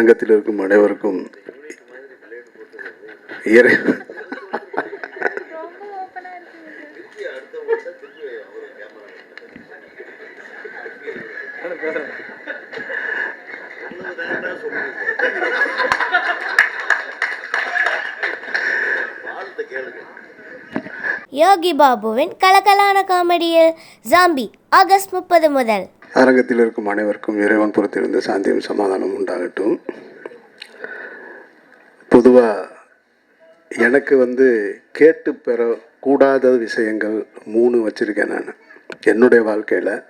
அரங்கத்தில் இருக்கும் அனைவருக்கும் இறை யோகி பாபுவின் கலக்கலான காமெடியில் ஜாம்பி ஆகஸ்ட் முப்பது முதல். அரங்கத்தில் இருக்கும் அனைவருக்கும் இறைவன் பொறுத்திருந்த சாந்தியும் சமாதானம் உண்டாகட்டும். பொதுவாக எனக்கு வந்து கேட்டு பெறக்கூடாத விஷயங்கள் மூணு வச்சுருக்கேன் நான். என்னுடைய வாழ்க்கையில்.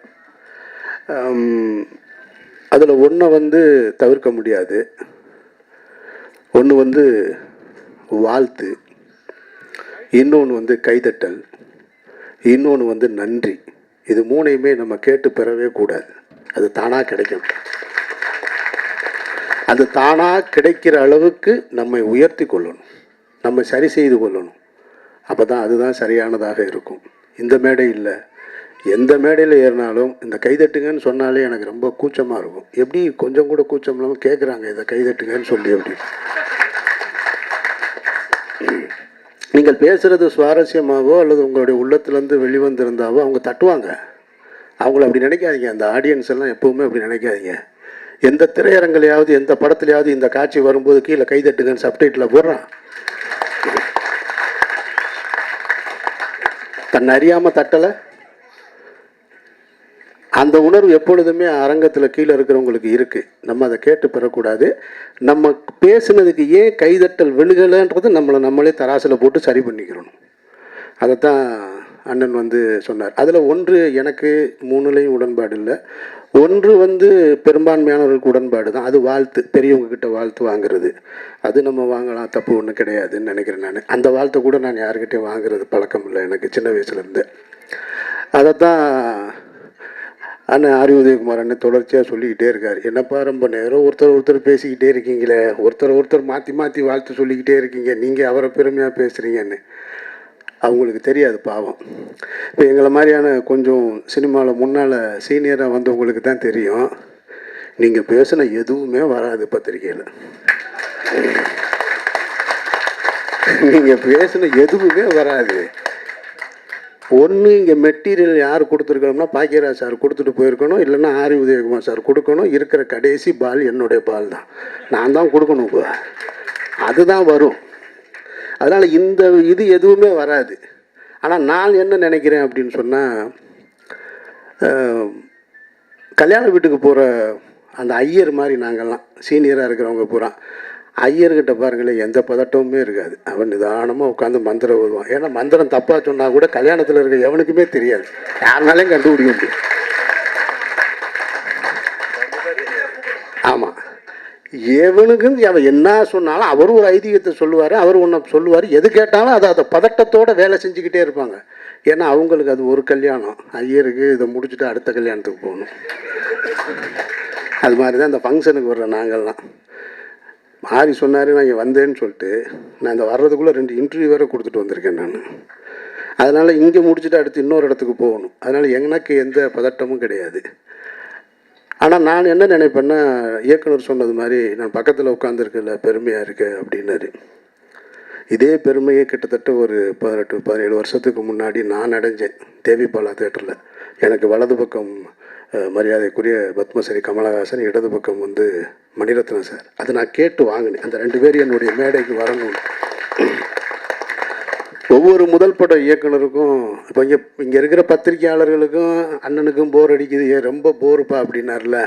அதில் ஒன்றை வந்து தவிர்க்க முடியாது. ஒன்று வந்து வாழ்த்து. இன்னொன்று வந்து கைதட்டல். இன்னொன்று வந்து நன்றி. இது மூணையுமே நம்ம கேட்டு பெறவே கூடாது. அது தானாக கிடைக்கும். அது தானாக கிடைக்கிற அளவுக்கு நம்மை உயர்த்தி கொள்ளணும். நம்ம சரி செய்து கொள்ளணும். அப்போ தான் அதுதான் சரியானதாக இருக்கும். இந்த மேடை இல்லை. எந்த மேடையில் ஏறினாலும் இந்த கைதட்டுங்கன்னு சொன்னாலே எனக்கு ரொம்ப கூச்சமாக இருக்கும். எப்படி கொஞ்சம் கூட கூச்சம் இல்லாமல் கேட்குறாங்க இதை கைதட்டுங்கன்னு சொல்லி அப்படி. நீங்கள் பேசுகிறது சுவாரஸ்யமாகவோ அல்லது உங்களுடைய உள்ளத்துலேருந்து வெளிவந்திருந்தாவோ அவங்க தட்டுவாங்க. அவங்கள அப்படி நினைக்காதீங்க. அந்த ஆடியன்ஸ் எல்லாம் எப்பவுமே அப்படி நினைக்காதீங்க. எந்த திரையரங்கிலையாவது எந்த படத்துலையாவது இந்த காட்சி வரும்போது கீழே கைதட்டுங்கன்னு சப்டைட்டில் போடுறான் தன்னை அறியாமல் தட்டலை. அந்த உணர்வு எப்பொழுதுமே அரங்கத்தில் கீழே இருக்கிறவங்களுக்கு இருக்குது நம்ம அதை கேட்டு பெறக்கூடாது. நம்ம பேசுனதுக்கு ஏன் கைதட்டல் விழுகலைன்றது நம்மளை நம்மளே தராசில் போட்டு சரி பண்ணிக்கிறணும். அதைத்தான் அண்ணன் வந்து சொன்னார். அதில் ஒன்று எனக்கு மூணுலேயும் உடன்பாடு இல்லை. ஒன்று வந்து பெரும்பான்மையானவர்களுக்கு உடன்பாடு தான். அது வாழ்த்து பெரியவங்க கிட்ட வாழ்த்து வாங்குறது. அது நம்ம வாங்கலாம் தப்பு ஒன்றும் கிடையாதுன்னு நினைக்கிறேன் நான். அந்த வாழ்த்தை கூட நான் யாருக்கிட்டையும் வாங்குறது பழக்கம் இல்லை எனக்கு சின்ன வயசுலேருந்து அதைத்தான் அண்ணன் ஆரி உதயகுமார் அண்ணன் தொடர்ச்சியாக சொல்லிக்கிட்டே இருக்கார். என்னப்பா ரொம்ப நேரம் ஒருத்தர் ஒருத்தர் பேசிக்கிட்டே இருக்கீங்களே? ஒருத்தர் ஒருத்தர் மாற்றி மாற்றி வாழ்த்து சொல்லிக்கிட்டே இருக்கீங்க. நீங்கள் அவரை பெருமையாக பேசுகிறீங்கன்னு அவங்களுக்கு தெரியாது பாவம். இப்போ எங்களை மாதிரியான கொஞ்சம் சினிமாவில் முன்னால் சீனியராக வந்தவங்களுக்கு தான் தெரியும். நீங்கள் பேசின எதுவுமே வராது பத்திரிக்கையில் நீங்கள் பேசின எதுவுமே வராது. ஒன்று இங்கே மெட்டீரியல் யார் கொடுத்துருக்கோம்னா பாக்கியராஜ் சார் கொடுத்துட்டு போயிருக்கணும் இல்லைன்னா ஆரி உதயகுமார் சார் கொடுக்கணும். இருக்கிற கடைசி பால் என்னுடைய பால் தான். நான் தான் கொடுக்கணும் இப்போ. அதுதான் வரும். அதனால் இந்த இது எதுவுமே வராது. ஆனால் நான் என்ன நினைக்கிறேன் அப்படின்னு சொன்னால் கல்யாண வீட்டுக்கு போகிற அந்த ஐயர் மாதிரி நாங்கள்லாம் சீனியராக இருக்கிறவங்க பூரா ஐயர்கிட்ட பாருங்களேன் எந்த பதட்டமுமே இருக்காது. அவன் நிதானமாக உட்காந்து மந்திரம் ஓதுவான். ஏன்னா மந்திரம் தப்பாக சொன்னால் கூட கல்யாணத்தில் இருக்க எவனுக்குமே தெரியாது. யாருனாலையும் கண்டுபிடிக்க முடியும். ஆமாம் எவனுக்கும் அவன் என்ன சொன்னாலும் அவர் ஒரு ஐதீகத்தை சொல்லுவார் அவர் ஒன்று சொல்லுவார். எது கேட்டாலும் அதை அதை பதட்டத்தோடு வேலை செஞ்சுக்கிட்டே இருப்பாங்க. ஏன்னா அவங்களுக்கு அது ஒரு கல்யாணம். ஐயருக்கு இதை முடிச்சுட்டு அடுத்த கல்யாணத்துக்கு போகணும். அது மாதிரி தான் இந்த ஃபங்க்ஷனுக்கு வர்ற நாங்கள்லாம். மாறி சொன்னார் நான் இங்கே வந்தேன்னு சொல்லிட்டு நான் இந்த வர்றதுக்குள்ளே ரெண்டு இன்டர்வியூ வேறு கொடுத்துட்டு வந்திருக்கேன் நான். அதனால் இங்கே முடிச்சுட்டு அடுத்து இன்னொரு இடத்துக்கு போகணும். அதனால் எனக்கு எந்த பதட்டமும் கிடையாது. ஆனால் நான் என்ன நினைப்பேன்னா இயக்குனர் சொன்னது மாதிரி நான் பக்கத்தில் உட்காந்துருக்கல பெருமையாக இருக்கு அப்படின்னாரு. இதே பெருமையை கிட்டத்தட்ட ஒரு பதினெட்டு பதினேழு வருஷத்துக்கு முன்னாடி நான் அடைஞ்சேன் தேவிபாலா தேட்டரில் எனக்கு வலது பக்கம் மரியாதைக்குரிய பத்மஸ்ரீ கமலஹாசன் இடது பக்கம் வந்து மணிரத்னம் சார். அதை நான் கேட்டு வாங்கினேன். அந்த ரெண்டு பேர் என்னுடைய மேடைக்கு வரணும் ஒவ்வொரு முதல் பட இயக்குனருக்கும் இப்போ இங்கே இங்கே இருக்கிற பத்திரிகையாளர்களுக்கும் அண்ணனுக்கும் போர் அடிக்குது. ஏன் ரொம்ப போருப்பா அப்படின்னார்ல.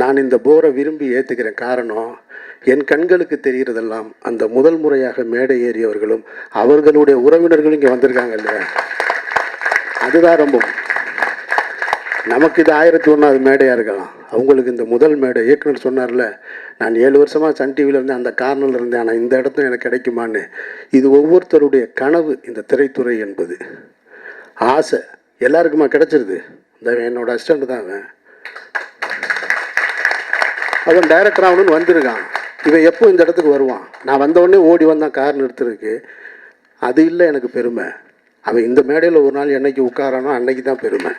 நான் இந்த போரை விரும்பி ஏற்றுக்கிறேன் காரணம் என் கண்களுக்கு தெரிகிறதெல்லாம் அந்த முதல் முறையாக மேடை ஏறியவர்களும் அவர்களுடைய உறவினர்களும் இங்கே வந்திருக்காங்க இல்லையா? அதுதான் ரொம்ப நமக்கு இது ஆயிரத்தி ஒன்றாவது மேடையாக இருக்கலாம். அவங்களுக்கு இந்த முதல் மேடை. இயக்குனர் சொன்னார்ல நான் ஏழு வருஷமாக சன் டிவியில் இருந்தேன். அந்த கார்னரில் இருந்தேன். ஆனால் இந்த இடத்துல எனக்கு கிடைக்குமான்னு. இது ஒவ்வொருத்தருடைய கனவு இந்த திரைத்துறை என்பது. ஆசை. எல்லாருக்குமா கிடச்சிருது? இந்த என்னோட அசிஸ்டண்ட் தான் அவன். அவன் டைரக்டர் ஆகணும்னு வந்திருக்கான். இவன் எப்போ இந்த இடத்துக்கு வருவான்? நான் வந்தவொடனே ஓடி வந்தான் கார் நிறுத்துறதுக்கு. அது இல்லை எனக்கு பெருமை. அவன் இந்த மேடையில் ஒரு நாள் என்னைக்கு உட்காரானோ அன்னைக்கு தான் பெருமை.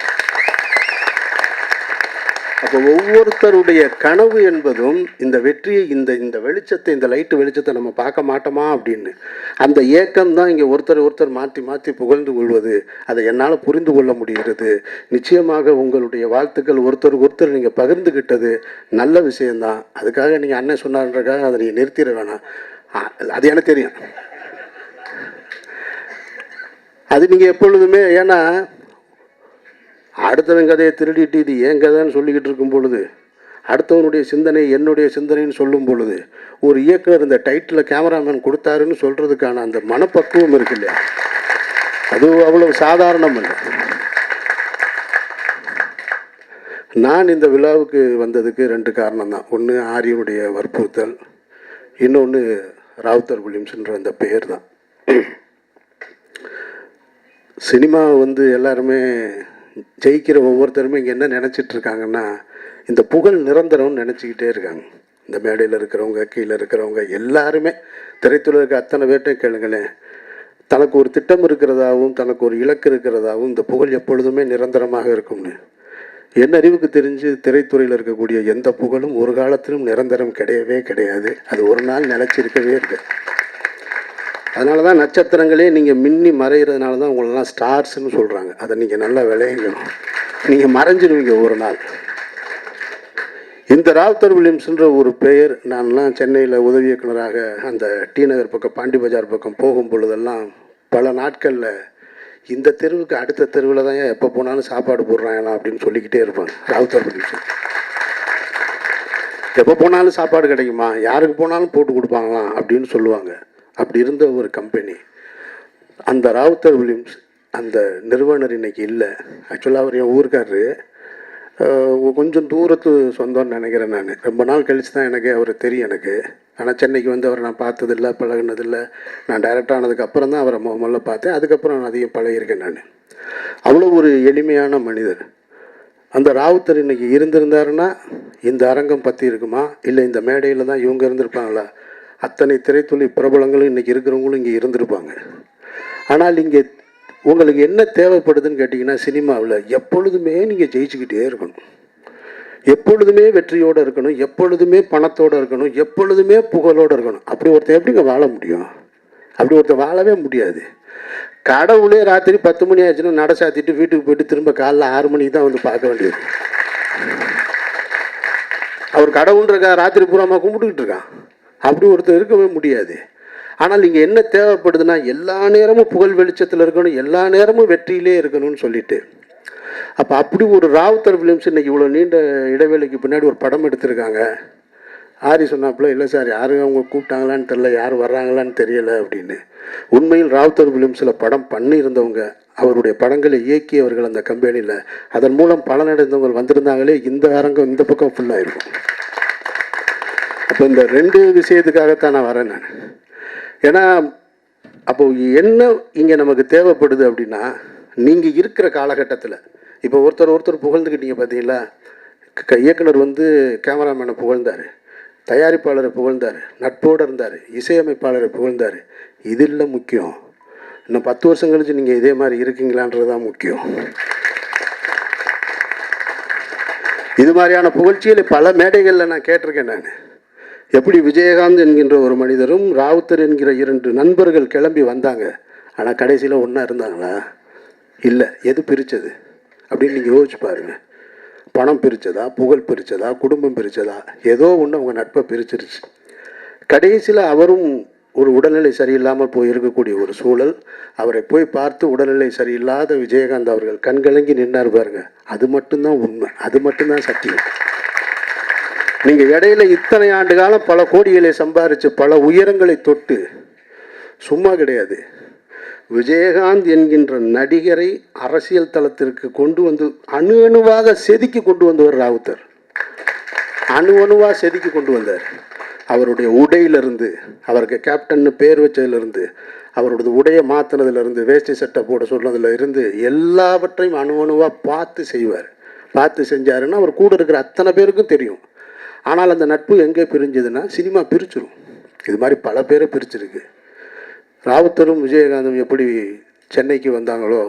அப்போ ஒவ்வொருத்தருடைய கனவு என்பதும் இந்த வெற்றியை இந்த இந்த வெளிச்சத்தை இந்த லைட்டு வெளிச்சத்தை நம்ம பார்க்க மாட்டோமா அப்படின்னு. அந்த ஏக்கம் தான் இங்கே ஒருத்தர் ஒருத்தர் மாற்றி மாற்றி புகழ்ந்து கொள்வது. அதை என்னால் புரிந்து கொள்ள முடிகிறது. நிச்சயமாக உங்களுடைய வாழ்த்துக்கள் ஒருத்தர் ஒருத்தர் நீங்கள் பகிர்ந்துக்கிட்டது நல்ல விஷயந்தான் அதுக்காக நீங்கள் அண்ணன் சொன்னார்ன்றக்காக அதை நீங்கள் நிறுத்திட வேணாம். அது எனக்கு தெரியும். அது நீங்கள் எப்பொழுதுமே ஏன்னா அடுத்தவன் கதையை திருடிட்டு இது என் கதைன்னு சொல்லிக்கிட்டு இருக்கும் பொழுது அடுத்தவனுடைய சிந்தனை என்னுடைய சிந்தனைன்னு சொல்லும் பொழுது ஒரு இயக்குனர் இந்த டைட்டில் கேமராமேன் கொடுத்தாருன்னு சொல்கிறதுக்கான அந்த மனப்பக்குவம் இருக்கு இல்லையா? அது அவ்வளவு சாதாரணம் இல்லை நான் இந்த விழாவுக்கு வந்ததுக்கு ரெண்டு காரணம் தான். ஒன்று ஆரியனுடைய வற்புறுத்தல். இன்னொன்று ராவுத்தர் வில்லியம்ஸ்ன்ற அந்த பெயர் தான். சினிமா வந்து எல்லாருமே ஜெயிக்கிற ஒவ்வொருத்தருமே இங்கே என்ன நினச்சிட்டு இருக்காங்கன்னா இந்த புகழ் நிரந்தரம்னு நினச்சிக்கிட்டே இருக்காங்க. இந்த மேடையில் இருக்கிறவங்க கீழே இருக்கிறவங்க எல்லாருமே. திரைத்துறையில் இருக்க அத்தனை பேர்ட்டையும் கேளுங்களேன். தனக்கு ஒரு திட்டம் இருக்கிறதாகவும் தனக்கு ஒரு இலக்கு இருக்கிறதாகவும் இந்த புகழ் எப்பொழுதுமே நிரந்தரமாக இருக்கும்னு. என் அறிவுக்கு தெரிஞ்சு திரைத்துறையில் இருக்கக்கூடிய எந்த புகழும் ஒரு காலத்திலும் நிரந்தரம் கிடையவே கிடையாது. அது ஒரு நாள் நிலச்சிருக்கவே இருக்குது அதனால தான் நட்சத்திரங்களே நீங்கள் மின்னி மறைகிறதுனால தான் உங்களெல்லாம் ஸ்டார்ஸ்னு சொல்கிறாங்க அதை நீங்கள் நல்லா விளையங்கணும் நீங்கள் மறைஞ்சிருவீங்க ஒரு நாள். இந்த ராவ்தர் வில்லியம்ஸ்ன்ற ஒரு பெயர் நான்லாம் சென்னையில் உதவி இயக்குனராக அந்த டி நகர் பக்கம் பாண்டி பஜார் பக்கம் போகும் பொழுதெல்லாம் பல நாட்களில் இந்த தெருவுக்கு அடுத்த தெருவில் தான் எப்போ போனாலும் சாப்பாடு போடுறாங்களா அப்படின்னு சொல்லிக்கிட்டே இருப்பாங்க ராவ்தர் வில்லியம்ஸ். எப்போ போனாலும் சாப்பாடு கிடைக்குமா? யாருக்கு போனாலும் போட்டு கொடுப்பாங்களாம் அப்படின்னு சொல்லுவாங்க. அப்படி இருந்த ஒரு கம்பெனி அந்த ராவுத்தர் வில்லியம்ஸ் அந்த நிறுவனர் இன்னைக்கு இல்லை. ஆக்சுவலாக அவர் என் ஊருக்காரரு. கொஞ்சம் தூரத்து சொந்தம்னு நினைக்கிறேன் நான். ரொம்ப நாள் கழிச்சு தான் எனக்கு அவர் தெரியும் எனக்கு. ஆனால் சென்னைக்கு வந்து அவரை நான் பார்த்ததில்ல பழகுனதில்ல. நான் டைரக்ட் ஆனதுக்கப்புறம் தான் அவரை மொ- முதல்ல பார்த்தேன். அதுக்கப்புறம் நான் அதிகம் பழகியிருக்கேன் நான். அவ்வளோ ஒரு எளிமையான மனிதர். அந்த ராவுத்தர் இன்னைக்கு இருந்திருந்தாருன்னா இந்த அரங்கம் பற்றி இருக்குமா? இல்லை இந்த மேடையில் தான் இவங்க இருந்திருப்பாங்களா? அத்தனை திரைத்துளி பிரபலங்களும் இன்றைக்கி இருக்கிறவங்களும் இங்கே இருந்திருப்பாங்க. ஆனால் இங்கே உங்களுக்கு என்ன தேவைப்படுதுன்னு கேட்டிங்கன்னா சினிமாவில் எப்பொழுதுமே நீங்கள் ஜெயிச்சுக்கிட்டே இருக்கணும். எப்பொழுதுமே வெற்றியோடு இருக்கணும் எப்பொழுதுமே பணத்தோடு இருக்கணும் எப்பொழுதுமே புகழோடு இருக்கணும். அப்படி ஒருத்தன் எப்படிங்க வாழ முடியும்? அப்படி ஒருத்தன் வாழவே முடியாது. கடவுளே ராத்திரி பத்து மணி ஆச்சுன்னா நட சாத்திட்டு வீட்டுக்கு போயிட்டு திரும்ப காலைல ஆறு மணிக்கு தான் வந்து பார்க்க வேண்டியது. அவர் கடவுள்ன்றக்கா ராத்திரி பூராமா கும்பிட்டுக்கிட்டு இருக்கான். அப்படி ஒருத்தர் இருக்கவே முடியாது. ஆனால் இங்கே என்ன தேவைப்படுதுன்னா எல்லா நேரமும் புகழ் வெளிச்சத்தில் இருக்கணும் எல்லா நேரமும் வெற்றியிலே இருக்கணும்னு சொல்லிட்டு. அப்போ அப்படி ஒரு ராவுத்தர் ஃபிலிம்ஸ் இன்னைக்கு இவ்வளோ நீண்ட இடைவேளைக்கு பின்னாடி ஒரு படம் எடுத்திருக்காங்க. ஆரி சொன்னாப்புல இல்லை சார் யாரும் அவங்க கூப்பிட்டாங்களான்னு தெரில யார் வர்றாங்களான்னு தெரியலை அப்படின்னு. உண்மையில் ராவுத்தர் ஃபிலிம்ஸில் படம் பண்ணியிருந்தவங்க அவருடைய படங்களை இயக்கியவர்கள் அந்த கம்பெனியில். அதன் மூலம் பலனடைந்தவங்க வந்திருந்தாங்களே இந்த அரங்கம் இந்த பக்கம் ஃபுல்லாக இருக்கும் அப்போ இந்த ரெண்டு விஷயத்துக்காகத்தான் நான் வரேன் நான். ஏன்னா அப்போ என்ன இங்கே நமக்கு தேவைப்படுது அப்படின்னா நீங்கள் இருக்கிற காலகட்டத்தில் இப்போ ஒருத்தர் ஒருத்தர் புகழ்ந்துக்கிட்டீங்க பார்த்தீங்களா க- இயக்குனர் வந்து கேமராமேனை புகழ்ந்தார் தயாரிப்பாளரை புகழ்ந்தார் நட்போடு இருந்தார் இசையமைப்பாளரை புகழ்ந்தார். இது இல்லை முக்கியம். இன்னும் பத்து வருஷம் கழிச்சு நீங்கள் இதே மாதிரி இருக்கீங்களான்றது தான் முக்கியம். இது மாதிரியான புகழ்ச்சிகளை பல மேடைகளில் நான் கேட்டிருக்கேன் நான். எப்படி விஜயகாந்த் என்கின்ற ஒரு மனிதரும் ராவுத்தர் என்கிற இரண்டு நண்பர்கள் கிளம்பி வந்தாங்க. ஆனால் கடைசியில் ஒன்றா இருந்தாங்களா? இல்லை எது பிரித்தது அப்படின்னு நீங்கள் யோசிச்சு பாருங்கள் பணம் பிரித்ததா புகழ் பிரித்ததா குடும்பம் பிரித்ததா ஏதோ ஒன்று அவங்க நட்பை பிரிச்சிருச்சு. கடைசியில் அவரும் ஒரு உடல்நிலை சரியில்லாமல் போய் இருக்கக்கூடிய ஒரு சூழல். அவரை போய் பார்த்து உடல்நிலை சரியில்லாத விஜயகாந்த் அவர்கள் கண்கலங்கி நின்னார் பாருங்க. அது மட்டும்தான் உண்மை. அது மட்டும்தான் சத்தியம். நீங்கள் இடையில இத்தனை ஆண்டு காலம் பல கோடிகளை சம்பாரித்து பல உயரங்களை தொட்டு சும்மா கிடையாது. விஜயகாந்த் என்கின்ற நடிகரை அரசியல் தளத்திற்கு கொண்டு வந்து அணு அணுவாக செதுக்கி கொண்டு வந்தவர் ராவுத்தர். அணு அணுவாக செதுக்கி கொண்டு வந்தார். அவருடைய உடையிலிருந்து அவருக்கு கேப்டன்னு பேர் வச்சதுலேருந்து அவரோட உடையை மாற்றினதுலேருந்து வேஷ்டி சட்டை போட சொன்னதுல இருந்து எல்லாவற்றையும் அணு அணுவாக பார்த்து செய்வார். பார்த்து செஞ்சாருன்னா அவர் கூட இருக்கிற அத்தனை பேருக்கும் தெரியும். ஆனால் அந்த நட்பு எங்கே பிரிஞ்சதுன்னா சினிமா பிரிச்சிரும். இது மாதிரி பல பேரை பிரிச்சிருக்கு. ராவுத்தரும் விஜயகாந்தும் எப்படி சென்னைக்கு வந்தாங்களோ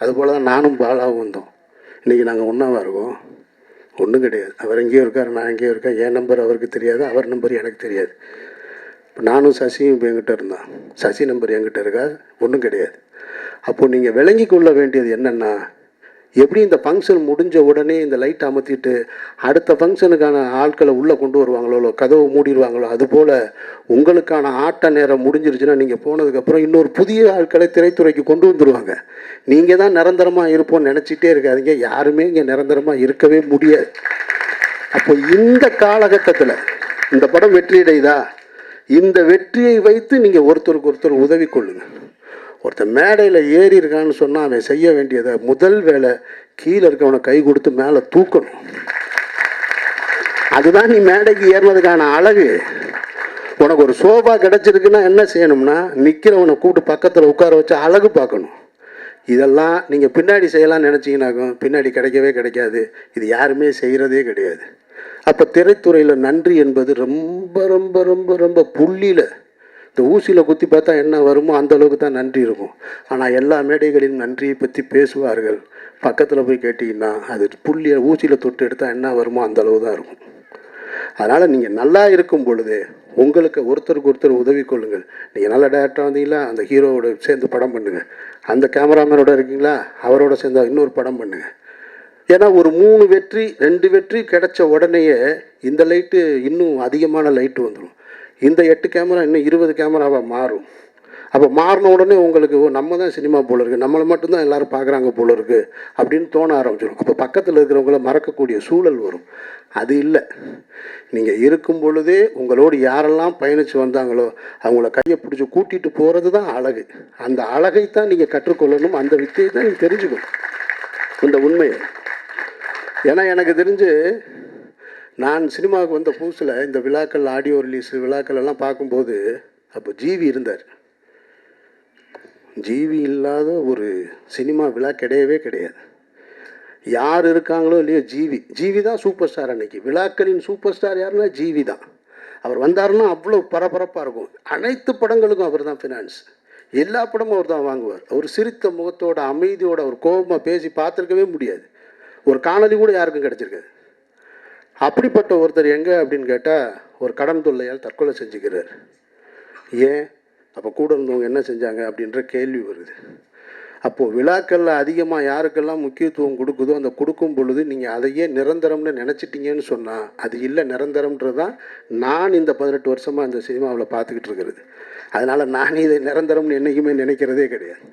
அதுபோல் தான் நானும் பாலாவும் வந்தோம். இன்றைக்கி நாங்கள் ஒன்றாவாக இருக்கோம். ஒன்றும் கிடையாது. அவர் எங்கேயோ இருக்கார் நான் எங்கேயோ இருக்கேன். என் நம்பர் அவருக்கு தெரியாது அவர் நம்பர் எனக்கு தெரியாது. இப்போ நானும் சசியும் இப்போ என்கிட்ட இருந்தான். சசி நம்பர் என்கிட்ட இருக்கா? ஒன்றும் கிடையாது. அப்போது நீங்கள் விளங்கி கொள்ள வேண்டியது என்னென்னா எப்படி இந்த ஃபங்க்ஷன் முடிஞ்ச உடனே இந்த லைட் அமர்த்திட்டு அடுத்த ஃபங்க்ஷனுக்கான ஆட்களை உள்ளே கொண்டு வருவாங்களோ கதவு கதவை மூடிடுவாங்களோ அதுபோல் உங்களுக்கான ஆட்ட நேரம் முடிஞ்சிருச்சுன்னா நீங்கள் போனதுக்கப்புறம் இன்னொரு புதிய ஆட்களை திரைத்துறைக்கு கொண்டு வந்துடுவாங்க நீங்கள் தான் நிரந்தரமாக இருப்போம்னு நினச்சிட்டே இருக்காதீங்க. யாருமே இங்கே நிரந்தரமாக இருக்கவே முடியாது அப்போ இந்த காலகட்டத்தில் இந்த படம் வெற்றியடைதா இந்த வெற்றியை வைத்து நீங்கள் ஒருத்தருக்கு ஒருத்தர் உதவி கொள்ளுங்கள் ஒருத்தன் மேடையில் ஏறி இருக்கான்னு சொன்னால் அவன் செய்ய வேண்டியதை முதல் வேலை கீழே இருக்கவனை கை கொடுத்து மேலே தூக்கணும். அதுதான் நீ மேடைக்கு ஏறினதுக்கான அழகு. உனக்கு ஒரு சோஃபா கிடச்சிருக்குன்னா என்ன செய்யணும்னா நிற்கிறவனை கூப்பிட்டு பக்கத்தில் உட்கார வச்சு அழகு பார்க்கணும். இதெல்லாம் நீங்கள் பின்னாடி செய்யலாம்னு நினச்சிங்கனாக்கும் பின்னாடி கிடைக்கவே கிடைக்காது. இது யாருமே செய்கிறதே கிடையாது. அப்போ திரைத்துறையில் நன்றி என்பது ரொம்ப ரொம்ப ரொம்ப ரொம்ப புள்ளியில் இந்த ஊசியில் குத்தி பார்த்தா என்ன வருமோ அந்த அளவுக்கு தான் நன்றி இருக்கும். ஆனால் எல்லா மேடைகளிலும் நன்றியை பற்றி பேசுவார்கள். பக்கத்தில் போய் கேட்டிங்கன்னா அது புள்ளியை ஊசியில் தொட்டு எடுத்தால் என்ன வருமோ அந்த அளவு தான் இருக்கும். அதனால் நீங்கள் நல்லா இருக்கும் பொழுது உங்களுக்கு ஒருத்தருக்கு ஒருத்தர் உதவி கொள்ளுங்கள். நீங்கள் நல்ல டேரக்டராக வந்தீங்களா? அந்த ஹீரோவோட சேர்ந்து படம் பண்ணுங்கள் அந்த கேமராமேனோட இருக்கீங்களா? அவரோட சேர்ந்து இன்னொரு படம் பண்ணுங்கள் ஏன்னா ஒரு மூணு வெற்றி ரெண்டு வெற்றி கிடைச்ச உடனேயே இந்த லைட்டு இன்னும் அதிகமான லைட்டு வந்துடும் இந்த எட்டு கேமரா இன்னும் இருபது கேமராவாக மாறும். அப்போ மாறின உடனே உங்களுக்கு ஓ நம்ம தான் சினிமா போல இருக்குது நம்மளை மட்டும்தான் எல்லோரும் பார்க்குறாங்க போல இருக்குது அப்படின்னு தோண ஆரம்பிச்சிடும். அப்போ பக்கத்தில் இருக்கிறவங்கள மறக்கக்கூடிய சூழல் வரும். அது இல்லை. நீங்கள் இருக்கும் பொழுதே உங்களோடு யாரெல்லாம் பயணித்து வந்தாங்களோ அவங்கள கையை பிடிச்சி கூட்டிகிட்டு போகிறது தான் அழகு. அந்த அழகை தான் நீங்கள் கற்றுக்கொள்ளணும். அந்த வித்தையை தான் நீங்கள் தெரிஞ்சுக்கணும். இந்த உண்மையை. ஏன்னா எனக்கு தெரிஞ்சு நான் சினிமாவுக்கு வந்த புதுசில் இந்த விழாக்கள் ஆடியோ ரிலீஸ் விழாக்கள் எல்லாம் பார்க்கும்போது அப்போ ஜீவி இருந்தார். ஜீவி இல்லாத ஒரு சினிமா விழா கிடையவே கிடையாது. யார் இருக்காங்களோ இல்லையோ ஜீவி. ஜீவி தான் சூப்பர் ஸ்டார் அன்னைக்கு. விழாக்களின் சூப்பர் ஸ்டார் யாருன்னா ஜீவி தான். அவர் வந்தாருன்னா அவ்வளோ பரபரப்பாக இருக்கும். அனைத்து படங்களுக்கும் அவர் தான் ஃபினான்ஸ் எல்லா படமும் அவர் தான் வாங்குவார். அவர் சிரித்த முகத்தோட அமைதியோட அவர் கோபமாக பேசி பார்த்துருக்கவே முடியாது. ஒரு காணொலி கூட யாருக்கும் கிடச்சிருக்காது. அப்படிப்பட்ட ஒருத்தர் எங்கே அப்படின்னு கேட்டால் ஒரு கடன் தொல்லையால் தற்கொலை செஞ்சுக்கிறார். ஏன்? அப்போ கூட இருந்தவங்க என்ன செஞ்சாங்க அப்படின்ற கேள்வி வருது. அப்போது விழாக்களில் அதிகமாக யாருக்கெல்லாம் முக்கியத்துவம் கொடுக்குதோ அந்த கொடுக்கும் பொழுது நீங்கள் அதையே நிரந்தரம்னு நினச்சிட்டீங்கன்னு சொன்னால் அது இல்லை நிரந்தரம்ன்றது தான் நான் இந்த பதினெட்டு வருஷமாக இந்த சினிமாவில் பார்த்துக்கிட்டு இருக்கிறது. அதனால் நான் இதை நிரந்தரம்னு என்றைக்குமே நினைக்கிறதே கிடையாது.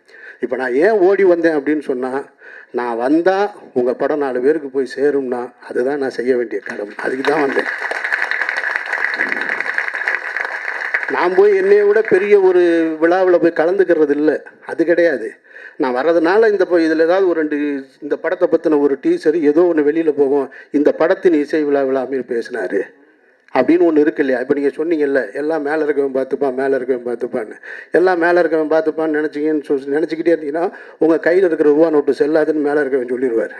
இப்போ நான் ஏன் ஓடி வந்தேன் அப்படின்னு சொன்னால் நான் வந்தால் உங்கள் படம் நாலு பேருக்கு போய் சேரும்னா அதுதான் நான் செய்ய வேண்டிய கடமை. அதுக்கு தான் வந்தேன். நான் போய் என்னைய விட பெரிய ஒரு விழாவில் போய் கலந்துக்கிறது இல்லை. அது கிடையாது. நான் வர்றதுனால இந்த இப்போ இதில் ஏதாவது ஒரு ரெண்டு இந்த படத்தை பற்றின ஒரு டீச்சர் ஏதோ ஒன்று வெளியில் போகும். இந்த படத்தின் இசை விழா அமீர் பேசினார். அப்படின்னு ஒன்று இருக்கு இல்லையா? இப்போ நீங்கள் சொன்னீங்கல்ல எல்லாம் மேலே இருக்கவன் பார்த்துப்பான் மேலே இருக்கவன் பார்த்துப்பான்னு. எல்லாம் மேலே இருக்கவன் பார்த்துப்பான்னு நினச்சிங்கன்னு சொல்லி நினச்சிக்கிட்டே இருந்தீங்கன்னா உங்கள் கையில் இருக்கிற ரூபா நோட்டு செல்லாதுன்னு மேலே இருக்கவன் சொல்லிடுவார்.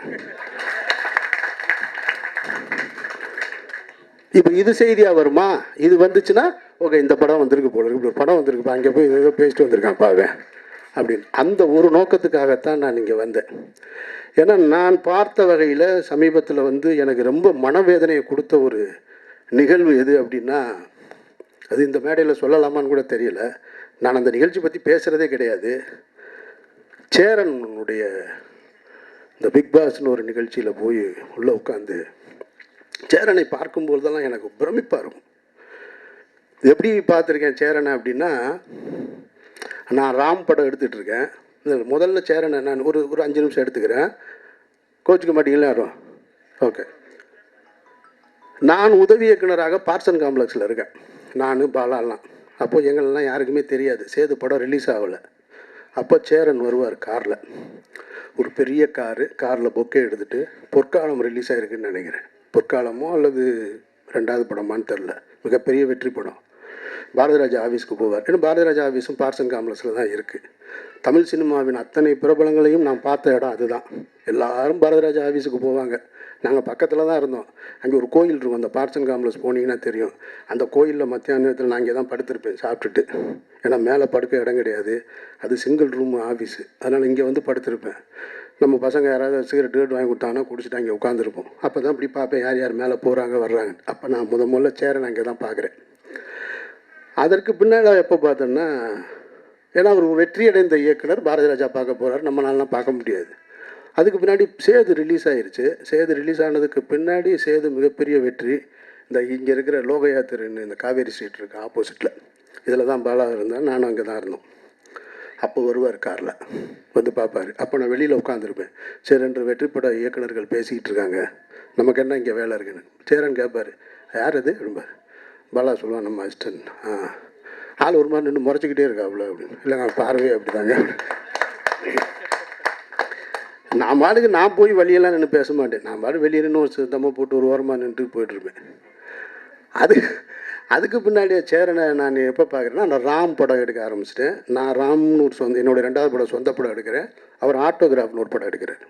இப்போ இது செய்தியாக வருமா? இது வந்துச்சுன்னா ஓகே இந்த படம் வந்திருக்கு போல இருக்கு. இப்படி ஒரு படம் வந்திருக்குப்பா அங்கே போய் ஏதோ பேசிட்டு வந்திருக்கான் பாவேன் அப்படின்னு. அந்த ஒரு நோக்கத்துக்காகத்தான் நான் இங்கே வந்தேன். ஏன்னா நான் பார்த்த வகையில் சமீபத்தில் வந்து எனக்கு ரொம்ப மனவேதனையை கொடுத்த ஒரு நிகழ்வு எது அப்படின்னா அது இந்த மேடையில் சொல்லலாமான்னு கூட தெரியல. நான் அந்த நிகழ்ச்சி பற்றி பேசுகிறதே கிடையாது. சேரனுடைய இந்த பிக் பாஸ்னு ஒரு நிகழ்ச்சியில் போய் உள்ளே உட்காந்து சேரனை பார்க்கும்போதெல்லாம் எனக்கு பிரமிப்பாக இருக்கும். எப்படி பார்த்துருக்கேன் சேரனை அப்படின்னா நான் ராம் படம் எடுத்துகிட்டு இருக்கேன். இந்த முதல்ல சேரனை நான் ஒரு ஒரு அஞ்சு நிமிஷம் எடுத்துக்கிறேன். கோச்சுக்க மாட்டீங்களா யாரும்? ஓகே. நான் உதவி இயக்குனராக பார்சன் காம்ப்ளெக்ஸில் இருக்கேன். நான் பாலாலாம். அப்போது எங்களெல்லாம் யாருக்குமே தெரியாது. சேது படம் ரிலீஸ் ஆகலை. அப்போ சேரன் வருவார் காரில். ஒரு பெரிய காரு காரில் பொக்கே எடுத்துகிட்டு பொற்காலம் ரிலீஸ் ஆகிருக்குன்னு நினைக்கிறேன். பொற்காலமோ அல்லது ரெண்டாவது படமான்னு தெரில மிகப்பெரிய வெற்றி படம். பாரதிராஜா ஆஃபீஸ்க்கு போவார். ஏன்னா பாரதிராஜா ஆஃபீஸும் பார்சன் காம்ப்ளெக்ஸில் தான் இருக்குது தமிழ் சினிமாவின் அத்தனை பிரபலங்களையும் நான் பார்த்த இடம் அதுதான். எல்லாரும் பாரதிராஜா ஆஃபீஸுக்கு போவாங்க. நாங்கள் பக்கத்தில் தான் இருந்தோம். அங்கே ஒரு கோயில் இருக்கும். அந்த பார்சன் காம்ப்ளெக்ஸ் போனீங்கன்னா தெரியும். அந்த கோயிலில் மத்தியான நேரத்தில் நான் இங்கே தான் படுத்திருப்பேன் சாப்பிட்டுட்டு. ஏன்னா மேலே படுக்க இடம் கிடையாது. அது சிங்கிள் ரூம் ஆஃபீஸு அதனால் இங்கே வந்து படுத்திருப்பேன். நம்ம பசங்க யாராவது சிகரெட் கேட் வாங்கி கொடுத்தாங்கன்னா குடிச்சிட்டு அங்கே உட்காந்துருப்போம் அப்போ தான் இப்படி பார்ப்பேன் யார் யார் மேலே போகிறாங்க வர்றாங்க அப்போ நான் முத முதல்ல சேரை நான் இங்கே தான் பார்க்குறேன். அதற்கு பின்னால் எப்போ பார்த்தோன்னா ஏன்னா அவர் வெற்றி அடைந்த இயக்குனர் பாரதிராஜா பார்க்க போகிறார் நம்மளாலாம் பார்க்க முடியாது. அதுக்கு பின்னாடி சேது ரிலீஸ் ஆகிருச்சு சேது ரிலீஸ் ஆனதுக்கு பின்னாடி சேது மிகப்பெரிய வெற்றி. இந்த இங்கே இருக்கிற லோகயாத்திரன்னு இந்த காவேரி ஸ்ட்ரீட் இருக்கு ஆப்போசிட்டில் இதில் தான் பாலா இருந்தேன் நானும் அங்கே தான் இருந்தோம். அப்போ வருவார் காரில். வந்து பார்ப்பார். அப்போ நான் வெளியில் உட்காந்துருப்பேன் சரி வெற்றிப்பட வெற்றி பட இயக்குனர்கள் பேசிக்கிட்டு இருக்காங்க. நமக்கு என்ன இங்கே வேலை இருக்குன்னு. சேரன் கேட்பார் யார் அது? அப்படிம்பார். பாலா சொல்லுவான் நம்ம அசிஸ்டன்ட். ஆ. ஆள் ஒரு மாதிரி நின்று முறைச்சிக்கிட்டே இருக்கா அவ்வளோ அப்படின்னு. இல்லைங்க பார்வையே அப்படிதாங்க. நான் பாட்டுக்கு நான் போய் வழியெல்லாம் நின்று பேச மாட்டேன். நான் பாட்டு வெளியே நின்று ஒரு சுத்தமாக போட்டு ஒரு ஓரமாக நின்றுட்டு போயிட்டுருப்பேன் அது அதுக்கு பின்னாடியே சேரனை நான் எப்போ பார்க்குறேன்னா நான் ராம் படம் எடுக்க ஆரம்பிச்சிட்டேன். நான் ராம்னு ஒரு சொந்த என்னோட ரெண்டாவது படம் சொந்த படம் எடுக்கிறேன். அவர் ஆட்டோகிராஃப்னு ஒரு படம் எடுக்கிறார்.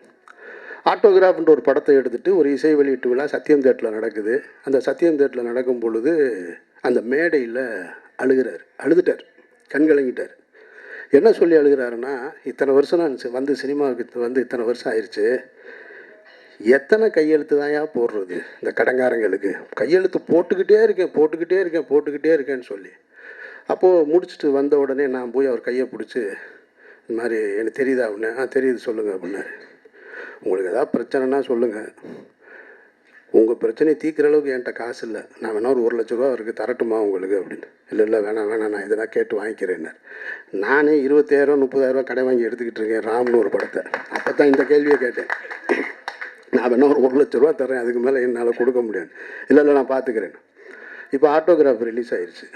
ஆட்டோகிராஃப்ன்ற ஒரு படத்தை எடுத்துகிட்டு ஒரு இசை வெளியீட்டு விழா சத்தியம் தேட்டில் நடக்குது. அந்த சத்தியம் தேட்டில் நடக்கும் பொழுது அந்த மேடையில் அழுகிறார். அழுதுட்டார். கண்கலங்கிட்டார் என்ன சொல்லி அழுகிறாருன்னா இத்தனை வருஷம் நான் வந்து சினிமாவுக்கு வந்து இத்தனை வருஷம் ஆயிடுச்சு எத்தனை கையெழுத்து தான்யா போடுறது இந்த கடங்காரங்களுக்கு. கையெழுத்து போட்டுக்கிட்டே இருக்கேன் போட்டுக்கிட்டே இருக்கேன் போட்டுக்கிட்டே இருக்கேன்னு சொல்லி. அப்போது முடிச்சுட்டு வந்த உடனே நான் போய் அவர் கையை பிடிச்சி இந்த மாதிரி எனக்கு தெரியுதா? அப்படின்னு ஆ தெரியுது சொல்லுங்கள் அப்படின்னாரு. உங்களுக்கு ஏதாவது பிரச்சனைனா சொல்லுங்கள் உங்கள் பிரச்சனையை தீர்க்குற அளவுக்கு என்கிட்ட காசு இல்லை. நான் வேணா ஒரு ஒரு லட்ச ரூபா அவருக்கு தரட்டுமா உங்களுக்கு அப்படின்னு. இல்லை இல்லை வேணாம் வேணாம் நான் இதெல்லாம் கேட்டு வாங்கிக்கிறேன்னார். நானே இருபத்தாயிரம் முப்பதாயிரரூவா கடை வாங்கி எடுத்துக்கிட்டு இருக்கேன் ராம்னு ஒரு படத்தை. அப்போ தான் இந்த கேள்வியை கேட்டேன். நான் வேணா ஒரு ஒரு லட்ச ரூபா தரேன் அதுக்கு மேலே என்னால் கொடுக்க முடியாது. இல்லை இல்லை நான் பார்த்துக்கிறேன் இப்போ ஆட்டோகிராஃப் ரிலீஸ் ஆயிடுச்சு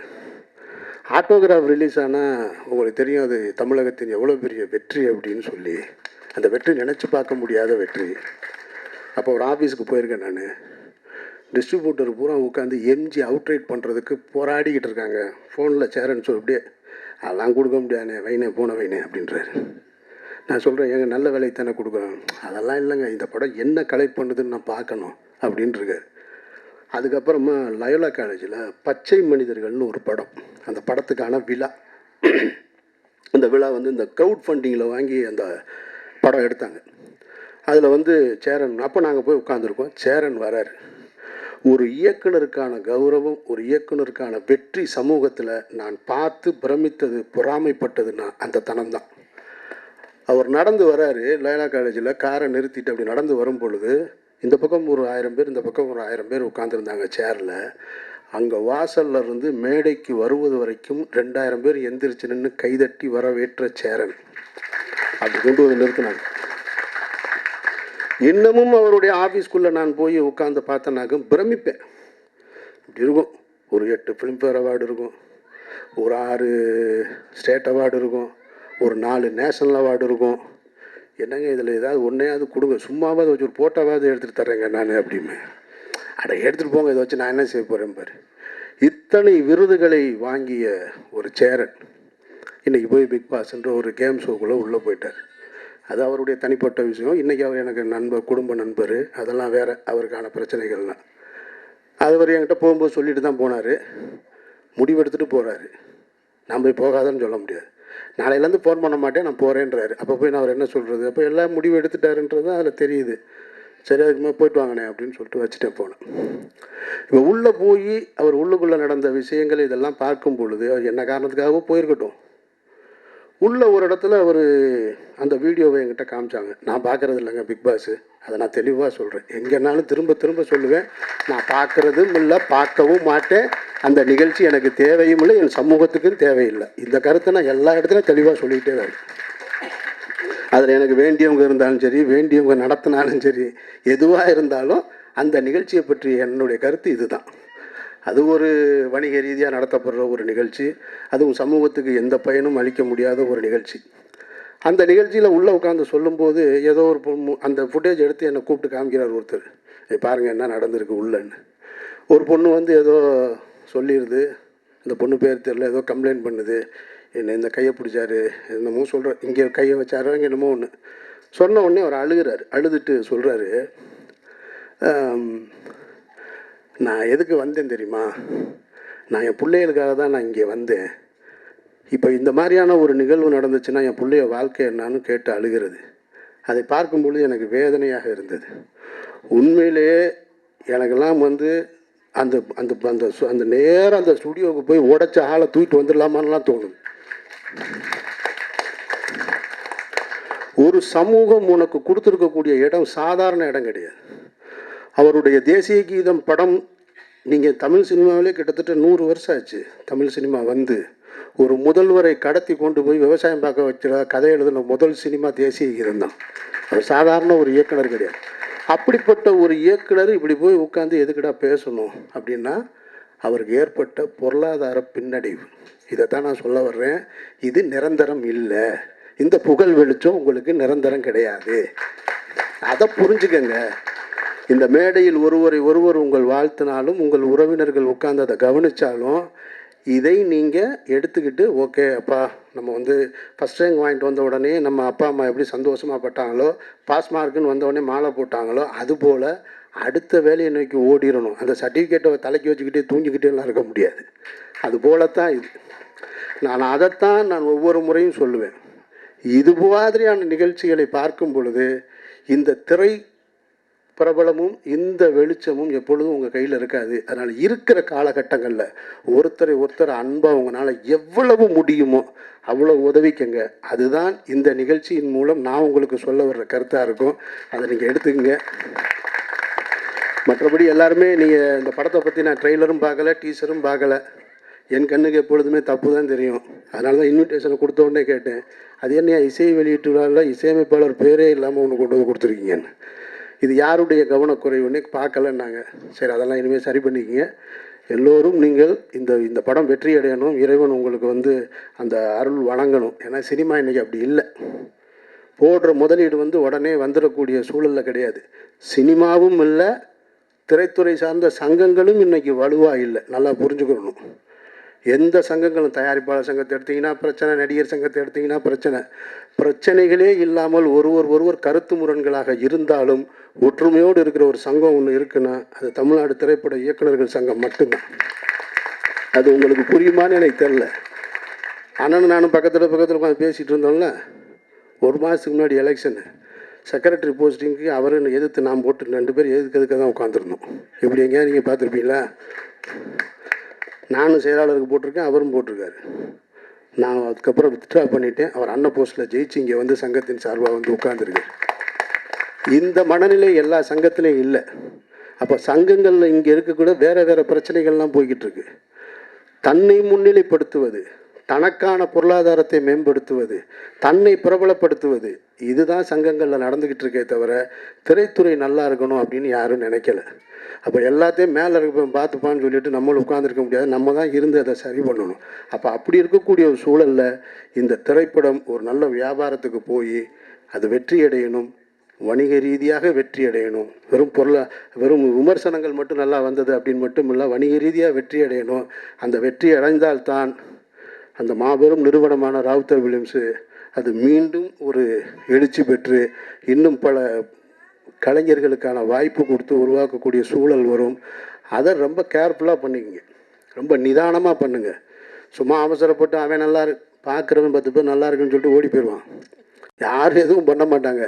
ஆட்டோகிராஃப் ரிலீஸ் ஆனால் உங்களுக்கு தெரியும் அது தமிழகத்தின் எவ்வளோ பெரிய வெற்றி அப்படின்னு சொல்லி. அந்த வெற்றி நினச்சி பார்க்க முடியாத வெற்றி. அப்போ ஒரு ஆஃபீஸுக்கு போயிருக்கேன் நான். டிஸ்ட்ரிபியூட்டர் பூரா உட்காந்து எம்ஜி அவுட்ரைட் பண்ணுறதுக்கு போராடிக்கிட்டு இருக்காங்க. ஃபோனில் சேரன்னு சொல்லி அப்படியே அதெல்லாம் கொடுக்க முடியாதுண்ணே வைனே போன வைனே அப்படின்றாரு. நான் சொல்கிறேன் எங்கள் நல்ல வேலையை தானே கொடுக்குறேன் அதெல்லாம் இல்லைங்க. இந்த படம் என்ன கலெக்ட் பண்ணுதுன்னு நான் பார்க்கணும் அப்படின்ட்டு அதுக்கப்புறமா லயோலா காலேஜில் பச்சை மனிதர்கள்னு ஒரு படம். அந்த படத்துக்கான விழா. அந்த விழா வந்து இந்த க்ரௌட் ஃபண்டிங்கில் வாங்கி அந்த படம் எடுத்தாங்க. அதில் வந்து சேரன் அப்போ நாங்கள் போய் உட்காந்துருக்கோம் சேரன் வராரு. ஒரு இயக்குனருக்கான கௌரவம் ஒரு இயக்குனருக்கான வெற்றி சமூகத்தில் நான் பார்த்து பிரமித்தது பொறாமைப்பட்டதுன்னா அந்த தனம்தான் அவர் நடந்து வராரு லைலா காலேஜில் காரை நிறுத்திட்டு அப்படி நடந்து வரும் பொழுது இந்த பக்கம் ஒரு ஆயிரம் பேர் இந்த பக்கம் ஒரு ஆயிரம் பேர் உட்காந்துருந்தாங்க சேரில். அங்கே வாசல்ல இருந்து மேடைக்கு வருவது வரைக்கும் ரெண்டாயிரம் பேர் எந்திரிச்சு நின்று கைதட்டி வரவேற்ற சேரன். அப்படி கொண்டு வந்து நிறுத்தினாங்க. இன்னமும் அவருடைய ஆஃபீஸ்க்குள்ளே நான் போய் உட்காந்து பார்த்தேனாக்க பிரமிப்பேன். இப்படி இருக்கும். ஒரு எட்டு ஃபிலிம்ஃபேர் அவார்டு இருக்கும். ஒரு ஆறு ஸ்டேட் அவார்டு இருக்கும். ஒரு நாலு நேஷனல் அவார்டு இருக்கும். என்னங்க இதில் ஏதாவது ஒன்றையாவது கொடுங்க. சும்மாவது வச்சு ஒரு போட்டோவாவது எடுத்துகிட்டு தரேங்க நான் அப்படின்னு அட எடுத்துகிட்டு போங்க. இதை வச்சு நான் என்ன செய்ய போகிறேன் பாரு. இத்தனை விருதுகளை வாங்கிய ஒரு சேரன் இன்றைக்கி போய் பிக் பாஸ்ன்ற ஒரு கேம் ஷோக்குள்ளே உள்ளே போயிட்டார். அது அவருடைய தனிப்பட்ட விஷயம். இன்றைக்கி அவர் எனக்கு நண்பர் குடும்ப நண்பர். அதெல்லாம் வேறு அவருக்கான பிரச்சனைகள்லாம் அது அவர் என்கிட்ட போகும்போது சொல்லிட்டு தான் போனார். முடிவெடுத்துட்டு போகிறாரு நான் போய் போகாதன்னு சொல்ல முடியாது. நாளையிலேருந்து ஃபோன் பண்ண மாட்டேன் நான் போகிறேன்றாரு அப்போ போய் நான் அவர் என்ன சொல்கிறது அப்போ எல்லாம் முடிவு எடுத்துட்டாருன்றது அதில் தெரியுது. சரி அதுக்கு மேலே போயிட்டு வாங்கினே அப்படின்னு சொல்லிட்டு வச்சுட்டேன் போனேன் இப்போ உள்ளே போய் அவர் உள்ளுக்குள்ளே நடந்த விஷயங்கள் இதெல்லாம் பார்க்கும் பொழுது அவர் என்ன காரணத்துக்காகவோ போயிருக்கட்டும். உள்ள ஒரு இடத்துல அவர் அந்த வீடியோவை என்கிட்ட காமிச்சாங்க. நான் பார்க்குறது இல்லைங்க பிக் பாஸு அதை நான் தெளிவாக சொல்கிறேன் எங்கேனாலும் திரும்ப திரும்ப சொல்லுவேன். நான் பார்க்குறதும் இல்லை பார்க்கவும் மாட்டேன். அந்த நிகழ்ச்சி எனக்கு தேவையும் இல்லை என் சமூகத்துக்கும் தேவையில்லை. இந்த கருத்தை நான் எல்லா இடத்துலையும் தெளிவாக சொல்லிக்கிட்டே வரேன் அதில் எனக்கு வேண்டியவங்க இருந்தாலும் சரி வேண்டியவங்க நடத்தினாலும் சரி எதுவாக இருந்தாலும் அந்த நிகழ்ச்சியை பற்றி என்னுடைய கருத்து இதுதான். அது ஒரு வணிக ரீதியாக நடத்தப்படுற ஒரு நிகழ்ச்சி. அதுவும் சமூகத்துக்கு எந்த பயனும் அளிக்க முடியாத ஒரு நிகழ்ச்சி. அந்த நிகழ்ச்சியில் உள்ளே உட்காந்து சொல்லும்போது ஏதோ ஒரு பொண்ணு அந்த ஃபுட்டேஜ் எடுத்து என்னை கூப்பிட்டு காமிக்கிறார் ஒருத்தர். பாருங்கள் என்ன நடந்திருக்கு உள்ளன்னு. ஒரு பொண்ணு வந்து ஏதோ சொல்லிடுது இந்த பொண்ணு பேர் தெரில ஏதோ கம்ப்ளைண்ட் பண்ணுது. என்ன இந்த கையை பிடிச்சாரு என்னமோ சொல்கிற இங்கே கையை வச்சாரோ இங்கே என்னமோ ஒன்று சொன்ன உடனே அவர் அழுகிறாரு. அழுதுட்டு சொல்கிறாரு நான் எதுக்கு வந்தேன் தெரியுமா? நான் என் பிள்ளைகளுக்காக தான் நான் இங்கே வந்தேன். இப்போ இந்த மாதிரியான ஒரு நிகழ்வு நடந்துச்சுன்னா என் பிள்ளைய வாழ்க்கை என்னான்னு கேட்டு அழுகிறது. அதை பார்க்கும்பொழுது எனக்கு வேதனையாக இருந்தது. உண்மையிலேயே எனக்கெல்லாம் வந்து அந்த அந்த அந்த அந்த நேரம் அந்த ஸ்டுடியோவுக்கு போய் உடச்ச ஆளை தூக்கிட்டு வந்துடலாமான்லாம் தோணும் ஒரு சமூகம் உனக்கு கொடுத்துருக்கக்கூடிய இடம் சாதாரண இடம் கிடையாது. அவருடைய தேசிய கீதம் படம் நீங்கள் தமிழ் சினிமாவிலே கிட்டத்தட்ட நூறு வருஷம் ஆச்சு. தமிழ் சினிமா வந்து ஒரு முதல்வரை கடத்தி கொண்டு போய் விவசாயம் பார்க்க வச்சுட கதை எழுதின முதல் சினிமா தேசிய கீதம் தான். அது சாதாரண ஒரு இயக்குனர் கிடையாது. அப்படிப்பட்ட ஒரு இயக்குனர் இப்படி போய் உட்காந்து எதுக்குடா பேசணும் அப்படின்னா அவருக்கு ஏற்பட்ட பொருளாதார பின்னடைவு. இதை தான் நான் சொல்ல வர்றேன். இது நிரந்தரம் இல்லை. இந்த புகழ் வெளிச்சம் உங்களுக்கு நிரந்தரம் கிடையாது. அதை புரிஞ்சுக்கங்க. இந்த மேடையில் ஒருவரை ஒருவர் உங்கள் வாழ்த்தினாலும் உங்கள் உறவினர்கள் உட்கார்ந்து அதை கவனித்தாலும் இதை நீங்கள் எடுத்துக்கிட்டு ஓகே அப்பா நம்ம வந்து ஃபஸ்ட் ரேங்க் வாங்கிட்டு வந்த உடனே நம்ம அப்பா அம்மா எப்படி சந்தோஷமாக பட்டாங்களோ பாஸ் மார்க்குன்னு வந்த உடனே மாலை போட்டாங்களோ அதுபோல் அடுத்த வேலையை நோக்கி ஓடிடணும். அந்த சர்டிஃபிகேட்டை தலைக்கி வச்சுக்கிட்டே தூங்கிக்கிட்டேலாம் இருக்க முடியாது. அது போலத்தான் இது. நான் அதைத்தான் நான் ஒவ்வொரு முறையும் சொல்லுவேன். இது மாதிரியான நிகழ்ச்சிகளை பார்க்கும் பொழுது இந்த திரை பிரபலமும் இந்த வெளிச்சமும் எப்பொழுதும் உங்கள் கையில் இருக்காது. அதனால் இருக்கிற காலகட்டங்களில் ஒருத்தரை ஒருத்தர் அன்பாக உங்களால் எவ்வளவு முடியுமோ அவ்வளோ உதவிக்கங்க. அதுதான் இந்த நிகழ்ச்சியின் மூலம் நான் உங்களுக்கு சொல்ல வர்ற கருத்தாக இருக்கும். அதை நீங்கள் எடுத்துக்கங்க. மற்றபடி எல்லாருமே நீங்கள் இந்த படத்தை பற்றி நான் ட்ரெய்லரும் பார்க்கல டீச்சரும் பார்க்கல. என் கண்ணுக்கு எப்பொழுதுமே தப்பு தான் தெரியும். அதனால தான் இன்விடேஷனை கொடுத்த உடனே கேட்டேன். அது என்ன இசை வெளியீட்டு விழாவில் இசையமைப்பாளர் பேரே இல்லாமல் ஒன்று கொண்டு வந்து கொடுத்துருக்கீங்கன்னு. இது யாருடைய கவனக்குறைவுன்னு பார்க்கலன்னாங்க. சரி அதெல்லாம் இனிமேல் சரி பண்ணிக்கங்க. எல்லோரும் நீங்கள் இந்த இந்த படம் வெற்றி அடையணும் இறைவன் உங்களுக்கு வந்து அந்த அருள் வழங்கணும் ஏன்னா சினிமா இன்றைக்கி அப்படி இல்லை. போடுற முதலீடு வந்து உடனே வந்துடக்கூடிய சூழலில் கிடையாது. சினிமாவும் இல்லை திரைத்துறை சார்ந்த சங்கங்களும் இன்றைக்கி வலுவாக இல்லை. நல்லா புரிஞ்சுக்கணும். எந்த சங்கங்களும் தயாரிப்பாளர் சங்கத்தை எடுத்தீங்கன்னா பிரச்சனை நடிகர் சங்கத்தை எடுத்தீங்கன்னா பிரச்சனை. பிரச்சனைகளே இல்லாமல் ஒருவர் ஒருவர் கருத்து முரண்களாக இருந்தாலும் ஒற்றுமையோடு இருக்கிற ஒரு சங்கம் ஒன்று இருக்குன்னா அது தமிழ்நாடு திரைப்பட இயக்குநர்கள் சங்கம் மட்டும்தான். அது உங்களுக்கு புரியுமான்னு எனக்கு தெரில அண்ணனும் நானும் பக்கத்தில் பக்கத்தில் உட்காந்து பேசிகிட்டு இருந்தோம்ல ஒரு மாதத்துக்கு முன்னாடி எலெக்ஷனு செக்ரட்டரி போஸ்டிங்க்கு அவரை எதிர்த்து நான் போட்டு ரெண்டு பேர் எதுக்கு எதுக்காக தான் உட்காந்துருந்தோம் இப்படி எங்கேயா நீங்கள் பார்த்துருப்பீங்களா? நானும் செயலாளருக்கு போட்டிருக்கேன் அவரும் போட்டிருக்காரு. நான் அதுக்கப்புறம் வித்ட்ரா பண்ணிட்டேன். அவர் அண்ணன் போஸ்ட்டில் ஜெயிச்சு இங்கே வந்து சங்கத்தின் சார்பாக வந்து உட்காந்துருக்கார் இந்த மனநிலை எல்லா சங்கத்திலையும் இல்லை. அப்போ சங்கங்களில் இங்கே இருக்கக்கூட வேறு வேறு பிரச்சனைகள்லாம் போய்கிட்டு இருக்கு. தன்னை முன்னிலைப்படுத்துவது தனக்கான பொருளாதாரத்தை மேம்படுத்துவது தன்னை பிரபலப்படுத்துவது இதுதான் சங்கங்களில் நடந்துக்கிட்டு இருக்கே தவிர திரைத்துறை நல்லா இருக்கணும் அப்படின்னு யாரும் நினைக்கல. அப்போ எல்லாத்தையும் மேலே இருக்க பார்த்துப்பான்னு சொல்லிட்டு நம்மளும் உட்காந்துருக்க முடியாது. நம்ம தான் இருந்து அதை சரி பண்ணணும். அப்போ அப்படி இருக்கக்கூடிய ஒரு சூழலில் இந்த திரைப்படம் ஒரு நல்ல வியாபாரத்துக்கு போய் அது வெற்றி அடையணும். வணிக ரீதியாக வெற்றி அடையணும். வெறும் பொருளை வெறும் விமர்சனங்கள் மட்டும் நல்லா வந்தது அப்படின்னு மட்டும் இல்லை வணிக ரீதியாக வெற்றி அடையணும். அந்த வெற்றி அடைந்தால்தான் அந்த மாபெரும் நிறுவனமான ராவுத்தர் வில்லியம்ஸு அது மீண்டும் ஒரு எழுச்சி பெற்று இன்னும் பல கலைஞர்களுக்கான வாய்ப்பு கொடுத்து உருவாக்கக்கூடிய சூழல் வரும். அதை ரொம்ப கேர்ஃபுல்லாக பண்ணிக்கங்க. ரொம்ப நிதானமாக பண்ணுங்க. சும்மா அவசரப்பட்டு அவன் நல்லா இரு பார்க்குறவன் பத்து பேர் நல்லா இருக்குன்னு சொல்லிட்டு ஓடி போயிடுவான். யாரும் எதுவும் பண்ண மாட்டாங்க.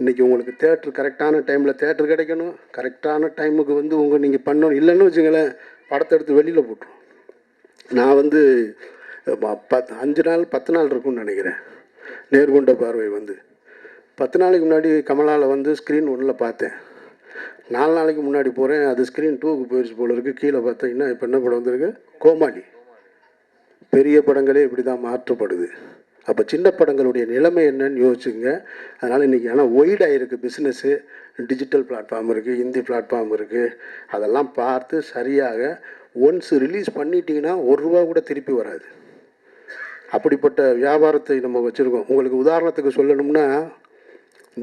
இன்றைக்கி உங்களுக்கு தேட்ரு கரெக்டான டைமில் தேட்டர் கிடைக்கணும். கரெக்டான டைமுக்கு வந்து உங்கள் நீங்கள் பண்ணணும். இல்லைன்னு வச்சுங்களேன் படத்தை எடுத்து வெளியில் போட்டுரும். நான் வந்து பத் அஞ்சு நாள் பத்து நாள் இருக்கும்னு நினைக்கிறேன். நேர்கொண்ட பார்வை வந்து. பத்து நாளைக்கு முன்னாடி கமலாவில் வந்து ஸ்க்ரீன் ஒன்றில் பார்த்தேன். நாலு நாளைக்கு முன்னாடி போகிறேன் அது ஸ்க்ரீன் டூக்கு போயிடுச்சு போல இருக்குது கீழே பார்த்தீங்கன்னா இப்போ என்ன படம் வந்திருக்கு? கோமாளி. பெரிய படங்களே இப்படி தான் மாற்றப்படுது. அப்போ சின்ன படங்களுடைய நிலைமை என்னன்னு யோசிச்சுங்க அதனால் இன்றைக்கி ஆனால் ஒய்டாக இருக்குது பிஸ்னஸ்ஸு டிஜிட்டல் பிளாட்ஃபார்ம் இருக்குது ஹிந்தி பிளாட்ஃபார்ம் இருக்குது அதெல்லாம் பார்த்து சரியாக ஒன்ஸ் ரிலீஸ் பண்ணிட்டீங்கன்னா ஒரு ரூபா கூட திருப்பி வராது. அப்படிப்பட்ட வியாபாரத்தை நம்ம வச்சுருக்கோம். உங்களுக்கு உதாரணத்துக்கு சொல்லணும்னா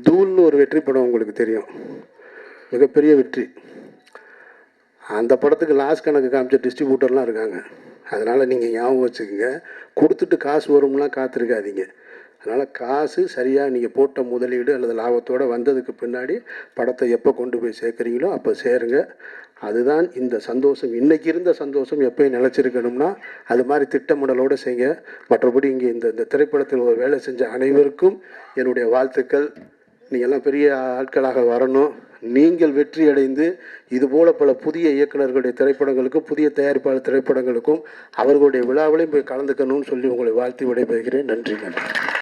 தூள்னு ஒரு வெற்றி படம் உங்களுக்கு தெரியும். மிகப்பெரிய வெற்றி. அந்த படத்துக்கு லாஸ் கணக்கு காமிச்ச டிஸ்ட்ரிபியூட்டர்லாம் இருக்காங்க. அதனால் நீங்கள் ஞாபகம் வச்சுக்கோங்க. கொடுத்துட்டு காசு வரும்லாம் காத்திருக்காதீங்க. அதனால் காசு சரியாக நீங்கள் போட்ட முதலீடு அல்லது லாபத்தோடு வந்ததுக்கு பின்னாடி படத்தை எப்போ கொண்டு போய் சேர்க்குறீங்களோ அப்போ சேருங்க. அதுதான் இந்த சந்தோஷம். இன்றைக்கி இருந்த சந்தோஷம் எப்போயும் நிலச்சிருக்கணும்னா அது மாதிரி திட்டமிடலோடு செய்யுங்க. மற்றபடி இங்கே இந்த இந்த திரைப்படத்தில் ஒரு வேலை செஞ்ச அனைவருக்கும் என்னுடைய வாழ்த்துக்கள். நீங்கள் எல்லாம் பெரிய ஆட்களாக வரணும். நீங்கள் வெற்றி அடைந்து இதுபோல பல புதிய இயக்குனர்களுடைய திரைப்படங்களுக்கும் புதிய தயாரிப்பாளர் திரைப்படங்களுக்கும் அவர்களுடைய விழாவிலையும் போய் கலந்துக்கணும்னு சொல்லி உங்களை வாழ்த்தி விடைபெறுகிறேன். நன்றி நன்றி.